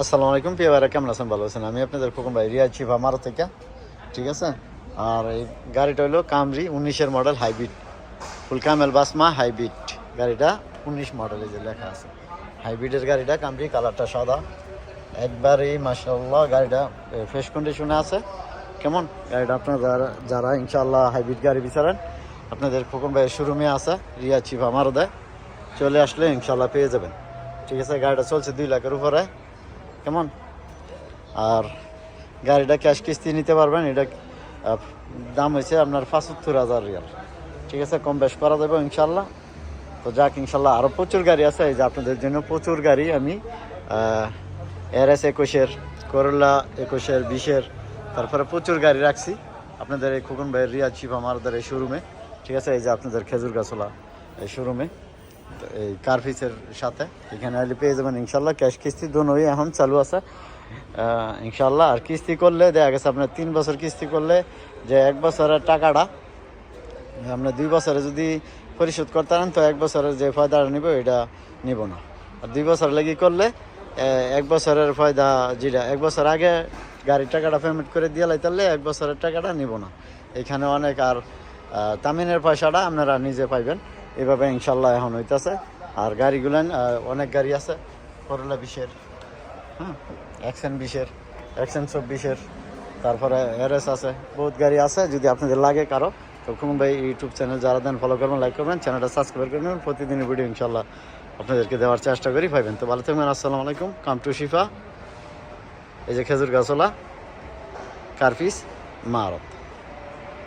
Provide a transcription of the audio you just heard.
আসসালামু আলাইকুম প্রিয় ভাইরা, কেমন আছেন? ভালো আছেন? আমি আপনাদের ভাই রিয়া চিফা মারো থেকে। ঠিক আছে? আর এই গাড়িটা হলো কামরি উনিশের মডেল হাইব্রিড। ফুল কামেল বাসমা হাইব্রিড গাড়িটা, উনিশ মডেলে যে লেখা আছে। হাইব্রিডের গাড়িটা, কামরি, কালারটা সাদা। একবারেই মাসাল্লাহ গাড়িটা ফ্রেশ কন্ডিশনে আছে। কেমন? গাড়িটা আপনার যারা যারা ইনশাল্লাহ হাইব্রিড গাড়ি বিচারেন, আপনাদের খোকন ভাইয়ের শোরুমে আছে রিয়া চিফা মারো দেয় চলে আসলে ইনশাল্লাহ পেয়ে যাবেন। ঠিক আছে? গাড়িটা চলছে দুই লাখের উপরে। কেমন? আর গাড়িটা ক্যাশ কিস্তি নিতে পারবেন, এটা দাম হয়েছে আপনার পঁচাত্তর হাজার রিয়াল। ঠিক আছে, কম বেশ করা যাবে ইনশাল্লাহ তো যাক ইনশাল্লাহ আরও প্রচুর গাড়ি আছে, এই যে আপনাদের জন্য প্রচুর গাড়ি আমি এর এস একুশের, করলা একুশের, বিশের, তারপরে প্রচুর গাড়ি রাখছি। আপনাদের এই খোকন ভাইয়ের রিয়াজ শিব আমাদের এই শোরুমে ঠিক আছে, এই যে আপনাদের খেজুর গাছলা এই শোরুমে এই কার্ফিসের সাথে। এখানে আসলে পেয়ে যাবেন ইনশাল্লাহ, ক্যাশ কিস্তি দোনোই এখন চালু আছে। ইনশাল্লাহ, আর কিস্তি করলে, দেখা গেছে আপনার তিন বছর কিস্তি করলে যে এক বছরের টাকাটা, আপনার দুই বছরে যদি পরিশোধ করতে পারেন তো এক বছরের যে ফয়দাটা নিব, এটা নিব না। আর দুই বছর লেগে করলে এক বছরের ফয়দা যেটা, এক বছর আগে গাড়ির টাকাটা পেমেন্ট করে দিয়ে লাইতালে এক বছরের টাকাটা নিব না। এখানে অনেক আর তামিনের পয়সাটা আপনারা নিজে পাইবেন। এভাবে ইনশাল্লাহ এখন হইতেছে। আর গাড়িগুলান আহ, অনেক গাড়ি আছে করলা বিশের হ্যাঁ একশন বিশের একশন চব্বিশের তারপরে এরএস আছে বহুত গাড়ি আছে যদি আপনাদের লাগে কারও তো খুকুম ভাই ইউটিউব চ্যানেল যারা দেন ফলো করবেন লাইক করবেন চ্যানেলটা সাবস্ক্রাইব করবেন প্রতিদিনের ভিডিও ইনশাল্লাহ আপনাদেরকে দেওয়ার চেষ্টা করি। পাইবেন তো ভালো থাকবেন আসসালামু আলাইকুম। কাম টু শিফা এই যে খেজুর গাছলা কার্পিস মারত